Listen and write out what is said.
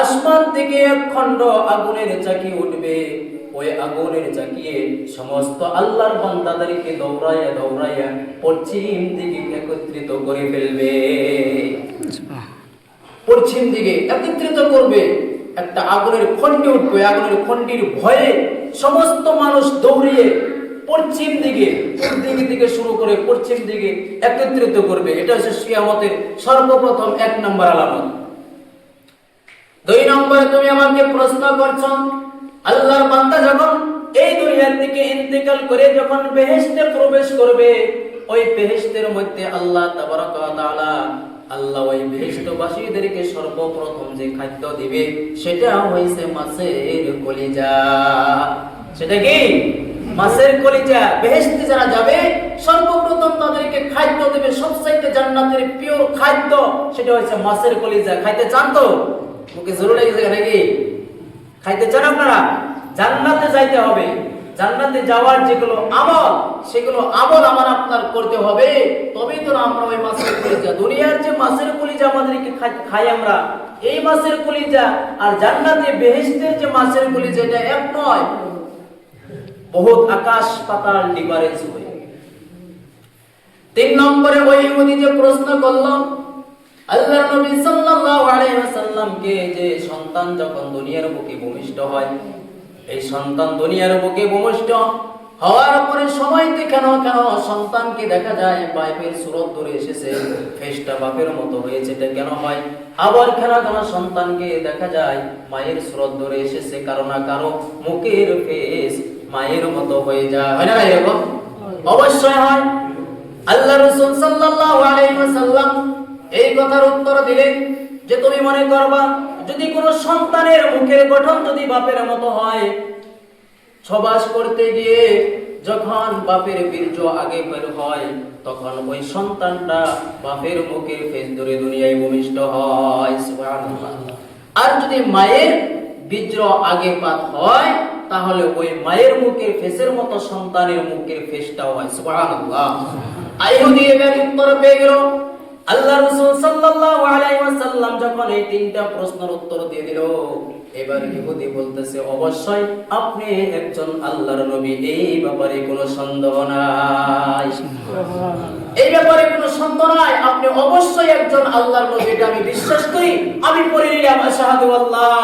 আসমান থেকে এক খণ্ড আগুনের চাকি উঠবে। ওই আগুনের চাকিয়ে সমস্ত আল্লাহর বান্দাদেরকে দৌড়াইয়া দৌড়াইয়া পশ্চিম দিকে একত্রিত করে ফেলবে। পশ্চিম দিকে একত্রিত করবে। একটা আগুনের খন্ডি উঠবে। আগুনের খন্ডির ভয়ে সমস্ত মানুষ দৌড়িয়ে পশ্চিম দিকে পূর্ব দিকে শুরু করে পশ্চিম দিকে একত্রিত করবে। এটা হচ্ছে শিয়ামতের সর্বপ্রথম এক নম্বর আলামত। দুই নম্বরে তুমি আমাকে প্রশ্ন করছ, আল্লাহর বান্দা যখন এই দুনিয়ার থেকে ইন্তেকাল করে যখন বেহেশতে প্রবেশ করবে, ওই বেহেশতের মধ্যে আল্লাহ তাবারাক তাআলা আল্লাহ ওই বেহেশতবাসীদেরকে সর্বপ্রথম যে খাদ্য দিবে, সেটা হইছে মাছের কলিজা। সেটা কি? মাছের কলিজা। বেহেশতে যারা যাবে, সর্বপ্রথম তাদেরকে খাদ্য দেবে। সবচাইতে জান্নাতের পিওর খাদ্য, সেটা হচ্ছে মাছের কলিজা। খাইতে চান তো? মুখে জোর লেগেছে নাকি? খাইতে চান আপনারা? জান্নাতে যাইতে হবে। জান্নাতে যাওয়ার যেগুলো আমল, সেগুলো আমল আমার আপনার করতে হবে। তবেই তো আমরা ওই মাছের কলিজা, দুনিয়ার যে মাছের কলিজা আমাদেরকে খাই- আমরা, এই মাছের কলিজা আর জান্নাতে বেহেশতের যে মাছের কলিজা, এটা এক নয়। বহুত আকাশ পাতাল ডিফারেন্স হয়ে তিন নম্বরে ওই যে প্রশ্ন করল আল্লাহ নবী আলাইহি ওয়াসাল্লামকে যে সন্তান যখন দুনিয়ার বুকে ভূমিষ্ঠ হয়, এই সন্তান দুনিয়ার বুকে ভূমিষ্ঠ হওয়ার পরে সময়তে কেন কেন সন্তানকে দেখা যায়? পাইপের সুরত ধরে এসেছে, ফেসটা বাপের মতো হয়েছে, এটা কেন হয়? আবার কেন কেন সন্তানকে দেখা যায়, মায়ের সুরত ধরে এসেছে, কারও না কারও মুখের ফেস মায়ের মতো হয়ে যায়। হয় না এরকম? অবশ্যই হয়। আল্লাহ রসুল সাল্লাল্লাহু আলাইহি ওয়াসাল্লাম এই কথার উত্তর দিলেন যে তুমি মনে করবা, যদি কোনো সন্তানের মুখের গঠন যদি বাপের মতো হয়, ছবাস করতে গিয়ে যখন বাপের বীর্য আগে বের হয়, তখন ওই সন্তানটা বাপের মুখের ফেস ধরে দুনিয়ায় ভূমিষ্ঠ হয়। আর যদি মায়ের বীর্য আগে পাত হয়, তাহলে ওই মায়ের মুখের ফেসের মতো সন্তানের মুখের ফেসটাও হয়, সুবহানাল্লাহ আইহুদি এবার উত্তর পেয়ে গেল আল্লাহ রাসূল সাল্লাল্লাহু ওয়াসাল্লাম যখন এই তিনটা প্রশ্নের উত্তর দিয়ে দিল এবার ইহুদি বলতেছে অবশ্যই আপনি একজন আল্লাহর নবী এই ব্যাপারে কোনো সন্দেহ নাই। এই ব্যাপারে কোনো সন্দেহ নাই আপনি অবশ্যই একজন আল্লাহর নবী এটা আমি বিশ্বাস করি। আমি পড়ে নিলাম আশহাদু আল্লাহ